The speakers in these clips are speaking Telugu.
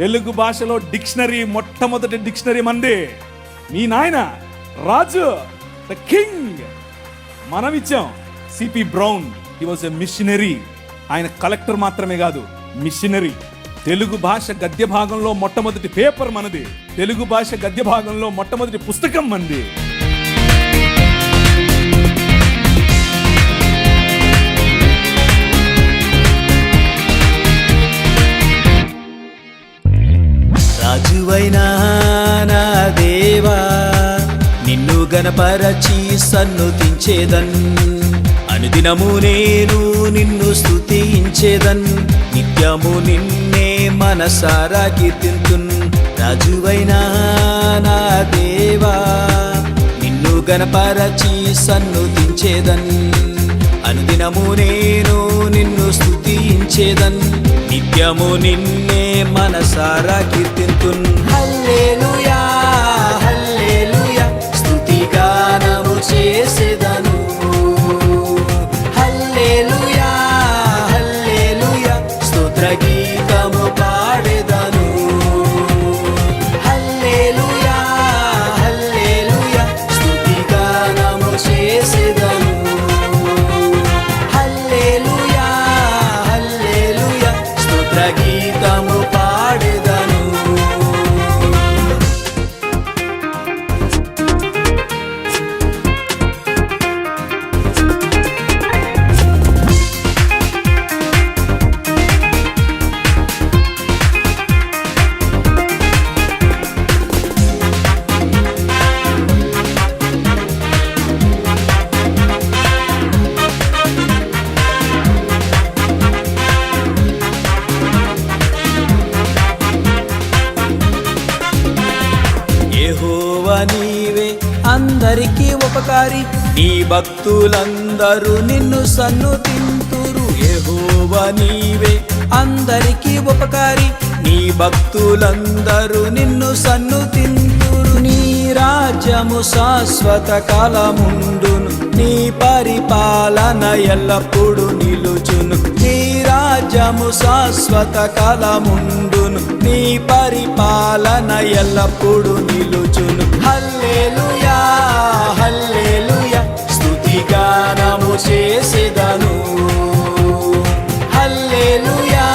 తెలుగు భాషలో డిక్షనరీ మొట్టమొదటి డిక్షనరీ మంది. మీ నాయన రాజు ద కింగ్. మనం ఇచ్చాం C P Brown. He was a missionary ఆయన కలెక్టర్ మాత్రమే కాదు మిషనరీ తెలుగు భాష గద్య భాగంలో మొట్టమొదటి పేపర్ మనది. తెలుగు భాష గద్య భాగంలో మొట్టమొదటి పుస్తకం మనది నిన్ను సన్నుతించేదన్ అనుదినము నేను నిన్ను స్థుతించేదన్ నిత్యము నిన్నే మనసారా కీర్తింతున్ రాజువైనా నా దేవా నిన్ను గణపరచి సన్నుతించేదన్ అనుదినము నేను నిన్ను స్థుతించేదన్ నిత్యము నిన్నే మనసారా కీర్తింతున్ హల్లెలూయా గానము అందరికీ ఉపకారి. నీ భక్తులందరూ నిన్ను సన్నుతింతురు. ఎహోవా నీవే అందరికీ ఉపకారి. నీ భక్తులందరూ నిన్ను సన్నుతింతురు. నీ రాజ్యము శాశ్వత కాలముండును. నీ పరిపాలన ఎల్లప్పుడూ నిలుచును. నీ రాజ్యము శాశ్వత కాలముండును. నీ పరిపాలన ఎల్లప్పుడూ నిలుచును. హల్లేలుయా. చేసేదను. హల్లెలూయా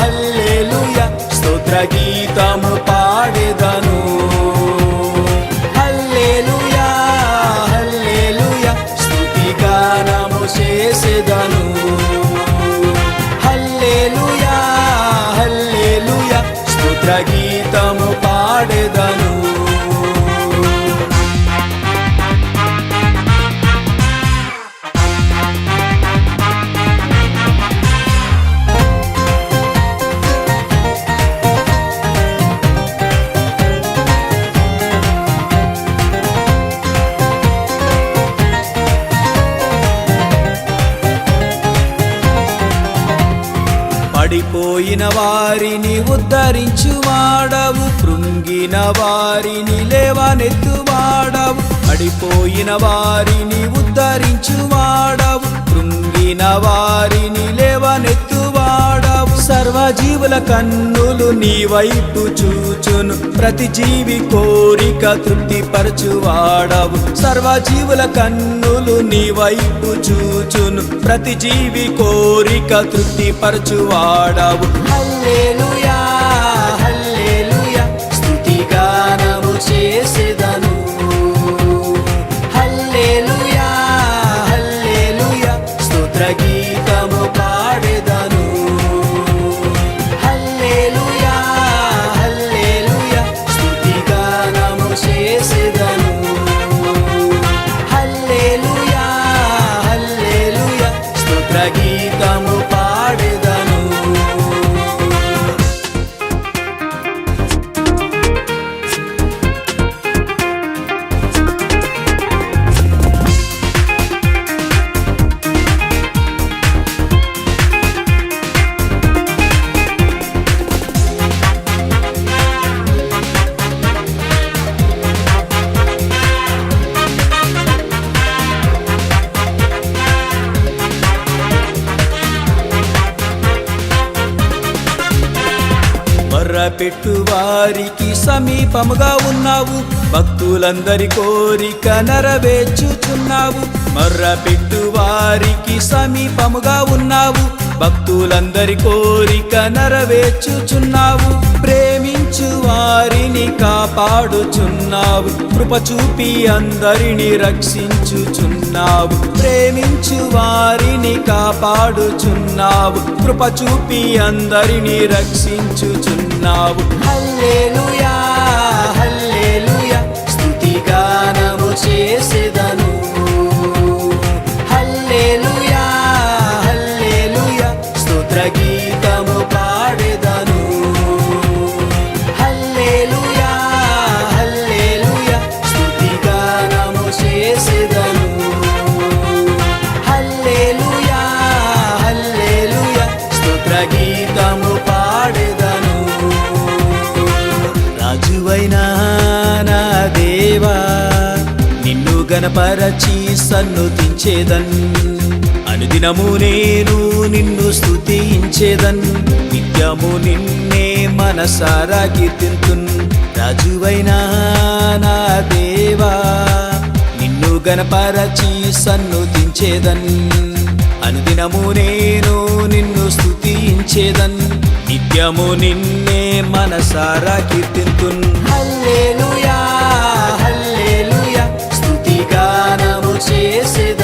హల్లెలూయా స్తోత్ర గీతము పాడేదను. హల్లెలూయా హల్లెలూయా స్తుతి గానము చేసేదను. హల్లెలూయా హల్లెలూయా స్తోత్ర గీ కృంగిన వారిని ఉద్ధరించు వాడవు కృంగిన వారిని లేవనెత్తు వాడవు. పడిపోయిన వారిని ఉద్ధరించు వాడవు కృంగిన వారిని లేవనెత్తు వాడవు. సర్వజీవుల కన్నులు నీ వైపు చూ ప్రతి జీవి కోరిక తృప్తి పరచువాడవు సర్వజీవుల కన్నులు నీ వైపు చూచును. ప్రతి జీవి కోరిక తృప్తి పరచువాడవు హల్లెలూయా. మొర్ర పెట్టు వారికి సమీపముగా ఉన్నావు. భక్తులందరి కోరిక నెరవేర్చుచున్నావు. మొర్ర పెట్టు వారికి సమీపముగా ఉన్నావు. భక్తులందరి కోరిక నెరవేర్చుచున్నావు. ప్రేమించు వారిని కాపాడుచున్నావు. కృప చూపి అందరిని రక్షించుచున్నావు. ప్రేమించు వారిని కాపాడుచున్నావు. కృప చూపి అందరిని రక్షించుచున్నావు. చేస్తున్నావు. హల్లెలూయా. నిన్ను సన్నుతించేదన్. అనుదినము నేను నిన్ను స్థుతించేదన్ నిత్యము నిన్నే మనసారా కీర్తింతున్ రాజువైనా నా దేవా నిన్ను గణపరచి సన్నుతించేదన్. అనుదినము నేను నిన్ను స్థుతించేదన్ నిత్యము నిన్నే మనసారా కీర్తింతున్ హల్లెలూయా. గానము చేసేదను హల్లెలూయా